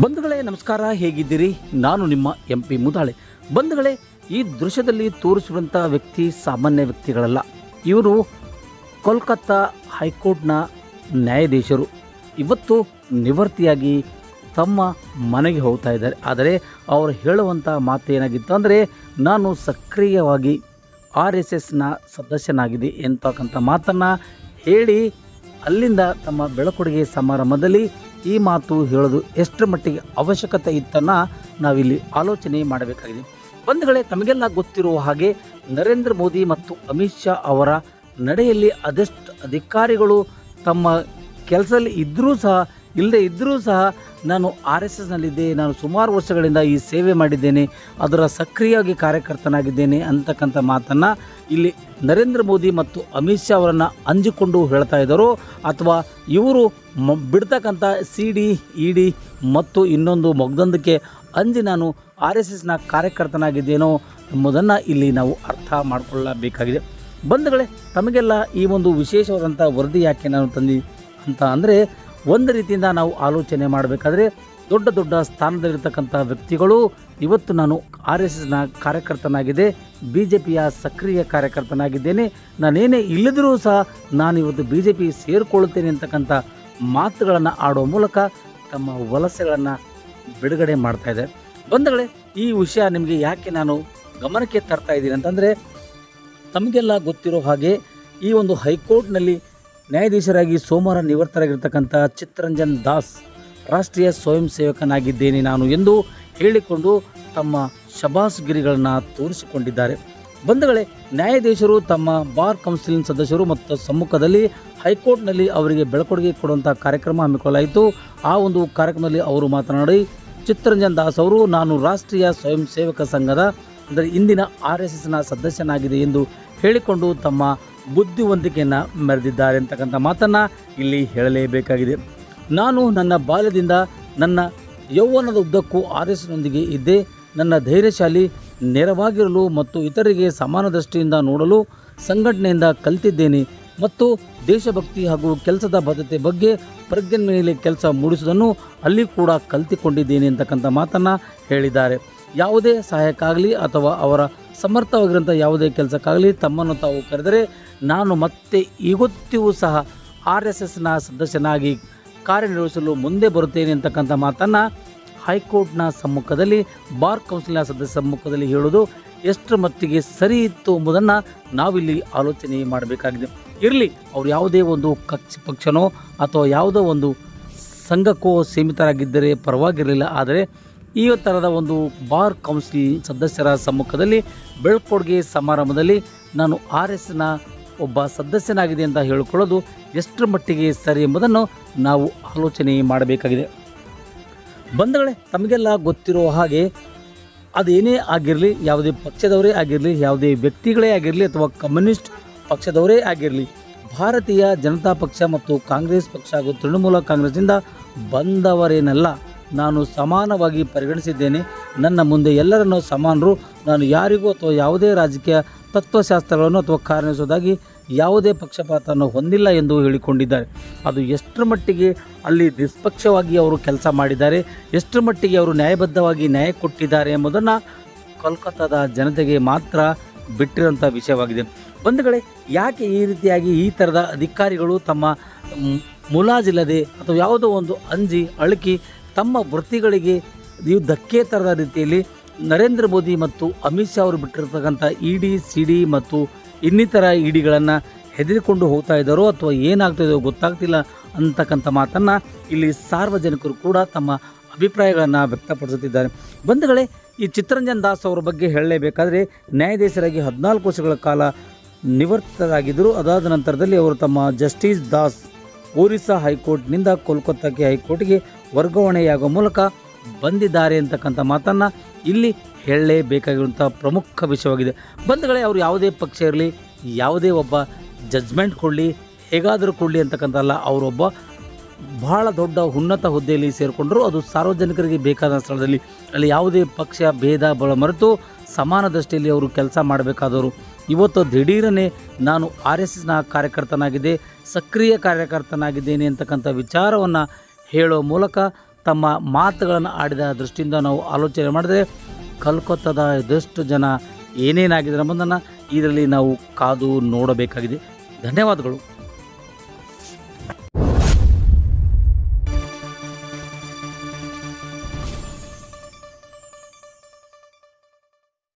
ಬಂಧುಗಳೇ, ನಮಸ್ಕಾರ, ಹೇಗಿದ್ದೀರಿ? ನಾನು ನಿಮ್ಮ ಎಂ ಪಿ ಮುದಾಳೆ. ಬಂಧುಗಳೇ, ಈ ದೃಶ್ಯದಲ್ಲಿ ತೋರಿಸಿರುವಂಥ ವ್ಯಕ್ತಿ ಸಾಮಾನ್ಯ ವ್ಯಕ್ತಿಗಳಲ್ಲ. ಇವರು ಕೋಲ್ಕತ್ತಾ ಹೈಕೋರ್ಟ್ನ ನ್ಯಾಯಾಧೀಶರು. ಇವತ್ತು ನಿವೃತ್ತಿಯಾಗಿ ತಮ್ಮ ಮನೆಗೆ ಹೋಗ್ತಾ ಇದ್ದಾರೆ. ಆದರೆ ಅವರು ಹೇಳುವಂಥ ಮಾತು ಏನಾಗಿತ್ತು ಅಂದರೆ, ನಾನು ಸಕ್ರಿಯವಾಗಿ ಆರ್ ಎಸ್ ಎಸ್ನ ಸದಸ್ಯನಾಗಿದೆ ಎಂತಕ್ಕಂಥ ಮಾತನ್ನು ಹೇಳಿ, ಅಲ್ಲಿಂದ ತಮ್ಮ ಬೆಳಕೊಡುಗೆ ಸಮಾರಂಭದಲ್ಲಿ ಈ ಮಾತು ಹೇಳೋದು ಎಷ್ಟರ ಮಟ್ಟಿಗೆ ಅವಶ್ಯಕತೆ ಇತ್ತನ್ನು ನಾವಿಲ್ಲಿ ಆಲೋಚನೆ ಮಾಡಬೇಕಾಗಿದೆ. ಬಂಧುಗಳೇ, ತಮಗೆಲ್ಲ ಗೊತ್ತಿರುವ ಹಾಗೆ ನರೇಂದ್ರ ಮೋದಿ ಮತ್ತು ಅಮಿತ್ ಶಾ ಅವರ ನಡೆಯಲ್ಲಿ ಅದೆಷ್ಟು ಅಧಿಕಾರಿಗಳು ತಮ್ಮ ಕೆಲಸದಲ್ಲಿ ಇದ್ದರೂ ಸಹ ಇಲ್ಲದೆ ಇದ್ದರೂ ಸಹ ನಾನು ಆರ್ ಎಸ್ ಎಸ್ನಲ್ಲಿದ್ದೆ, ನಾನು ಸುಮಾರು ವರ್ಷಗಳಿಂದ ಈ ಸೇವೆ ಮಾಡಿದ್ದೇನೆ, ಅದರ ಸಕ್ರಿಯವಾಗಿ ಕಾರ್ಯಕರ್ತನಾಗಿದ್ದೇನೆ ಅಂತಕ್ಕಂಥ ಮಾತನ್ನು ಇಲ್ಲಿ ನರೇಂದ್ರ ಮೋದಿ ಮತ್ತು ಅಮಿತ್ ಶಾ ಅವರನ್ನು ಅಂಜಿಕೊಂಡು ಹೇಳ್ತಾ ಇದ್ದರು. ಅಥವಾ ಇವರು ಮ, ಬಿಡ್ತಕ್ಕಂಥ ಸಿ ಡಿ, ಇ ಡಿ ಮತ್ತು ಇನ್ನೊಂದು ಮೊಗ್ದೊಂದಕ್ಕೆ ಅಂಜಿ ನಾನು ಆರ್ ಎಸ್ ಎಸ್ನ ಕಾರ್ಯಕರ್ತನಾಗಿದ್ದೇನೋ ಎಂಬುದನ್ನು ಇಲ್ಲಿ ನಾವು ಅರ್ಥ ಮಾಡಿಕೊಳ್ಳಬೇಕಾಗಿದೆ. ಬಂಧುಗಳೇ, ತಮಗೆಲ್ಲ ಈ ಒಂದು ವಿಶೇಷವಾದಂಥ ವರದಿ ಯಾಕೆ ನಾನು ತಂದಿ ಅಂತ ಅಂದರೆ ಒಂದು ರೀತಿಯಿಂದ ನಾವು ಆಲೋಚನೆ ಮಾಡಬೇಕಾದ್ರೆ ದೊಡ್ಡ ದೊಡ್ಡ ಸ್ಥಾನದಲ್ಲಿರ್ತಕ್ಕಂಥ ವ್ಯಕ್ತಿಗಳು. ಇವತ್ತು ನಾನು ಆರ್ ಎಸ್ ಎಸ್ನ ಕಾರ್ಯಕರ್ತನಾಗಿದೆ ಬಿ ಜೆ ಪಿಯ ಸಕ್ರಿಯ ಕಾರ್ಯಕರ್ತನಾಗಿದ್ದೇನೆ. ನಾನೇನೇ ಇಲ್ಲದರೂ ಸಹ ನಾನು ಇವತ್ತು ಬಿ ಜೆ ಪಿ ಸೇರಿಕೊಳ್ಳುತ್ತೇನೆ ಅಂತಕ್ಕಂಥ ಮಾತುಗಳನ್ನು ಆಡೋ ಮೂಲಕ ತಮ್ಮ ವಲಸೆಗಳನ್ನು ಬಿಡುಗಡೆ ಇದೆ ಬಂಧುಗಳೇ, ಈ ವಿಷಯ ನಿಮಗೆ ಯಾಕೆ ನಾನು ಗಮನಕ್ಕೆ ತರ್ತಾ ಇದ್ದೀನಿ ಅಂತಂದರೆ, ತಮಗೆಲ್ಲ ಗೊತ್ತಿರೋ ಹಾಗೆ ಈ ಒಂದು ಹೈಕೋರ್ಟ್ನಲ್ಲಿ ನ್ಯಾಯಾಧೀಶರಾಗಿ ಸೋಮವಾರ ನಿವೃತ್ತರಾಗಿರ್ತಕ್ಕಂಥ ಚಿತ್ತರಂಜನ್ ದಾಸ್ ರಾಷ್ಟ್ರೀಯ ಸ್ವಯಂ ಸೇವಕನಾಗಿದ್ದೇನೆ ನಾನು ಎಂದು ಹೇಳಿಕೊಂಡು ತಮ್ಮ ಶಬಾಸ್ಗಿರಿಗಳನ್ನು ತೋರಿಸಿಕೊಂಡಿದ್ದಾರೆ. ಬಂಧುಗಳೇ, ನ್ಯಾಯಾಧೀಶರು ತಮ್ಮ ಬಾರ್ ಕೌನ್ಸಿಲಿನ ಸದಸ್ಯರು ಮತ್ತು ಸಮ್ಮುಖದಲ್ಲಿ ಹೈಕೋರ್ಟ್ನಲ್ಲಿ ಅವರಿಗೆ ಬೆಳಕೊಡುಗೆ ಕೊಡುವಂಥ ಕಾರ್ಯಕ್ರಮ ಹಮ್ಮಿಕೊಳ್ಳಲಾಯಿತು. ಆ ಒಂದು ಕಾರ್ಯಕ್ರಮದಲ್ಲಿ ಅವರು ಮಾತನಾಡಿ, ಚಿತ್ತರಂಜನ್ ದಾಸ್ ಅವರು, ನಾನು ರಾಷ್ಟ್ರೀಯ ಸ್ವಯಂ ಸೇವಕ ಸಂಘದ, ಅಂದರೆ ಇಂದಿನ ಆರ್ ಎಸ್ ಎಸ್ನ ಸದಸ್ಯನಾಗಿದೆ ಎಂದು ಹೇಳಿಕೊಂಡು ತಮ್ಮ ಬುದ್ಧಿವಂತಿಕೆಯನ್ನು ಮೆರೆದಿದ್ದಾರೆ ಅಂತಕ್ಕಂಥ ಮಾತನ್ನು ಇಲ್ಲಿ ಹೇಳಲೇಬೇಕಾಗಿದೆ. ನಾನು ನನ್ನ ಬಾಲ್ಯದಿಂದ ನನ್ನ ಯೌವನದ ಉದ್ದಕ್ಕೂ ಆರ್ ಇದ್ದೆ. ನನ್ನ ಧೈರ್ಯಶಾಲಿ, ನೆರವಾಗಿರಲು ಮತ್ತು ಇತರರಿಗೆ ಸಮಾನ ದೃಷ್ಟಿಯಿಂದ ನೋಡಲು ಸಂಘಟನೆಯಿಂದ ಕಲಿತಿದ್ದೇನೆ ಮತ್ತು ದೇಶಭಕ್ತಿ ಹಾಗೂ ಕೆಲಸದ ಬದ್ಧತೆ ಬಗ್ಗೆ ಪ್ರಜ್ಞೆ ಕೆಲಸ ಮೂಡಿಸುವುದನ್ನು ಅಲ್ಲಿ ಕೂಡ ಕಲಿತುಕೊಂಡಿದ್ದೇನೆ ಅಂತಕ್ಕಂಥ ಮಾತನ್ನು ಹೇಳಿದ್ದಾರೆ. ಯಾವುದೇ ಸಹಾಯಕ್ಕಾಗಲಿ ಅಥವಾ ಅವರ ಸಮರ್ಥವಾಗಿರೋಂಥ ಯಾವುದೇ ಕೆಲಸಕ್ಕಾಗಲಿ ತಮ್ಮನ್ನು ತಾವು ಕರೆದರೆ ನಾನು ಮತ್ತೆ ಇವತ್ತಿಗೂ ಸಹ ಆರ್ ಎಸ್ ಎಸ್ನ ಸದಸ್ಯನಾಗಿ ಕಾರ್ಯನಿರ್ವಹಿಸಲು ಮುಂದೆ ಬರುತ್ತೇನೆ ಅಂತಕ್ಕಂಥ ಮಾತನ್ನು ಹೈಕೋರ್ಟ್ನ ಸಮ್ಮುಖದಲ್ಲಿ, ಬಾರ್ ಕೌನ್ಸಿಲ್ನ ಸದಸ್ಯ ಸಮ್ಮುಖದಲ್ಲಿ ಹೇಳೋದು ಎಷ್ಟರ ಮಟ್ಟಿಗೆ ಸರಿ ಇತ್ತು ಎಂಬುದನ್ನು ನಾವಿಲ್ಲಿ ಆಲೋಚನೆ ಮಾಡಬೇಕಾಗಿದೆ. ಇರಲಿ, ಅವ್ರು ಯಾವುದೇ ಒಂದು ಕಕ್ಷ ಪಕ್ಷನೋ ಅಥವಾ ಯಾವುದೋ ಒಂದು ಸಂಘಕ್ಕೋ ಸೀಮಿತರಾಗಿದ್ದರೆ ಪರವಾಗಿರಲಿಲ್ಲ. ಆದರೆ ಈ ಥರದ ಒಂದು ಬಾರ್ ಕೌನ್ಸಿಲ್ ಸದಸ್ಯರ ಸಮ್ಮುಖದಲ್ಲಿ ಬೆಳ್ಕೊಡುಗೆ ಸಮಾರಂಭದಲ್ಲಿ ನಾನು ಆರ್ ಎಸ್ನ ಒಬ್ಬ ಸದಸ್ಯನಾಗಿದೆ ಅಂತ ಹೇಳಿಕೊಳ್ಳೋದು ಎಷ್ಟರ ಮಟ್ಟಿಗೆ ಸರಿ ಎಂಬುದನ್ನು ನಾವು ಆಲೋಚನೆ ಮಾಡಬೇಕಾಗಿದೆ. ಬಂಧುಗಳೇ, ತಮಗೆಲ್ಲ ಗೊತ್ತಿರೋ ಹಾಗೆ ಅದೇನೇ ಆಗಿರಲಿ, ಯಾವುದೇ ಪಕ್ಷದವರೇ ಆಗಿರಲಿ, ಯಾವುದೇ ವ್ಯಕ್ತಿಗಳೇ ಆಗಿರಲಿ ಅಥವಾ ಕಮ್ಯುನಿಸ್ಟ್ ಪಕ್ಷದವರೇ ಆಗಿರಲಿ, ಭಾರತೀಯ ಜನತಾ ಪಕ್ಷ ಮತ್ತು ಕಾಂಗ್ರೆಸ್ ಪಕ್ಷ ಹಾಗೂ ತೃಣಮೂಲ ಕಾಂಗ್ರೆಸ್ನಿಂದ ಬಂದವರೇನಲ್ಲ. ನಾನು ಸಮಾನವಾಗಿ ಪರಿಗಣಿಸಿದ್ದೇನೆ. ನನ್ನ ಮುಂದೆ ಎಲ್ಲರನ್ನೂ ಸಮಾನರು. ನಾನು ಯಾರಿಗೂ ಅಥವಾ ಯಾವುದೇ ರಾಜಕೀಯ ತತ್ವಶಾಸ್ತ್ರಗಳನ್ನು ಅಥವಾ ಕಾರಣಿಸುವುದಾಗಿ ಯಾವುದೇ ಪಕ್ಷಪಾತವನ್ನು ಹೊಂದಿಲ್ಲ ಎಂದು ಹೇಳಿಕೊಂಡಿದ್ದಾರೆ. ಅದು ಎಷ್ಟರ ಮಟ್ಟಿಗೆ ಅಲ್ಲಿ ನಿಷ್ಪಕ್ಷವಾಗಿ ಅವರು ಕೆಲಸ ಮಾಡಿದ್ದಾರೆ, ಎಷ್ಟರ ಮಟ್ಟಿಗೆ ಅವರು ನ್ಯಾಯಬದ್ಧವಾಗಿ ನ್ಯಾಯ ಕೊಟ್ಟಿದ್ದಾರೆ ಎಂಬುದನ್ನು ಕೋಲ್ಕತ್ತಾದ ಜನತೆಗೆ ಮಾತ್ರ ಬಿಟ್ಟಿರೋಂಥ ವಿಷಯವಾಗಿದೆ. ಬಂಧುಗಳೇ, ಯಾಕೆ ಈ ರೀತಿಯಾಗಿ ಈ ಥರದ ಅಧಿಕಾರಿಗಳು ತಮ್ಮ ಮುಲಾಜಿಲ್ಲದೆ ಅಥವಾ ಯಾವುದೋ ಒಂದು ಅಂಜಿ, ಅಳುಕಿ ತಮ್ಮ ವೃತ್ತಿಗಳಿಗೆ ನೀವು ಧಕ್ಕೆ ತರದ ರೀತಿಯಲ್ಲಿ ನರೇಂದ್ರ ಮೋದಿ ಮತ್ತು ಅಮಿತ್ ಶಾ ಅವರು ಬಿಟ್ಟಿರ್ತಕ್ಕಂಥ ಇ ಡಿ ಸಿ ಡಿ ಮತ್ತು ಇನ್ನಿತರ ಇಡಿಗಳನ್ನು ಹೆದರಿಕೊಂಡು ಹೋಗ್ತಾ ಇದ್ದಾರೋ ಅಥವಾ ಏನಾಗ್ತಿದೆಯೋ ಗೊತ್ತಾಗ್ತಿಲ್ಲ ಅಂತಕ್ಕಂಥ ಮಾತನ್ನು ಇಲ್ಲಿ ಸಾರ್ವಜನಿಕರು ಕೂಡ ತಮ್ಮ ಅಭಿಪ್ರಾಯಗಳನ್ನು ವ್ಯಕ್ತಪಡಿಸುತ್ತಿದ್ದಾರೆ. ಬಂಧುಗಳೇ, ಈ ಚಿತ್ರಂಜನ್ ದಾಸ್ ಅವರ ಬಗ್ಗೆ ಹೇಳಲೇಬೇಕಾದರೆ ನ್ಯಾಯಾಧೀಶರಾಗಿ ಹದಿನಾಲ್ಕು ವರ್ಷಗಳ ಕಾಲ ನಿವೃತ್ತರಾಗಿದ್ದರು. ಅದಾದ ನಂತರದಲ್ಲಿ ಅವರು ತಮ್ಮ ಜಸ್ಟಿಸ್ ದಾಸ್ ಒರಿಸ್ಸಾ ಹೈಕೋರ್ಟ್ನಿಂದ ಕೋಲ್ಕತ್ತಾಕ್ಕೆ ಹೈಕೋರ್ಟ್ಗೆ ವರ್ಗಾವಣೆಯಾಗುವ ಮೂಲಕ ಬಂದಿದ್ದಾರೆ ಅಂತಕ್ಕಂಥ ಮಾತನ್ನು ಇಲ್ಲಿ ಹೇಳಲೇಬೇಕಾಗಿರುವಂಥ ಪ್ರಮುಖ ವಿಷಯವಾಗಿದೆ. ಬಂಧುಗಳೇ, ಅವರು ಯಾವುದೇ ಪಕ್ಷ ಇರಲಿ, ಯಾವುದೇ ಒಬ್ಬ ಜಜ್ಮೆಂಟ್ ಕೊಡಲಿ, ಹೇಗಾದರೂ ಕೊಡಲಿ ಅಂತಕ್ಕಂಥಲ್ಲ ಅವರೊಬ್ಬ ಬಹಳ ದೊಡ್ಡ ಉನ್ನತ ಹುದ್ದೆಯಲ್ಲಿ ಸೇರಿಕೊಂಡರು ಅದು ಸಾರ್ವಜನಿಕರಿಗೆ ಬೇಕಾದ ಸ್ಥಳದಲ್ಲಿ. ಅಲ್ಲಿ ಯಾವುದೇ ಪಕ್ಷ ಭೇದ ಬಳ ಮರೆತು ಸಮಾನ ದೃಷ್ಟಿಯಲ್ಲಿ ಅವರು ಕೆಲಸ ಮಾಡಬೇಕಾದವರು ಇವತ್ತು ದಿಢೀರನೇ ನಾನು ಆರ್ ಎಸ್ ಎಸ್ನ ಕಾರ್ಯಕರ್ತನಾಗಿದೆ ಸಕ್ರಿಯ ಕಾರ್ಯಕರ್ತನಾಗಿದ್ದೇನೆ ಅಂತಕ್ಕಂಥ ವಿಚಾರವನ್ನು ಹೇಳೋ ಮೂಲಕ ತಮ್ಮ ಮಾತುಗಳನ್ನು ಆಡಿದ ದೃಷ್ಟಿಯಿಂದ ನಾವು ಆಲೋಚನೆ ಮಾಡಿದರೆ ಕಲ್ಕತ್ತಾದ ಇದಷ್ಟು ಜನ ಏನೇನಾಗಿದೆ ಎಂಬುದನ್ನು ಇದರಲ್ಲಿ ನಾವು ಕಾದು ನೋಡಬೇಕಾಗಿದೆ. ಧನ್ಯವಾದಗಳು.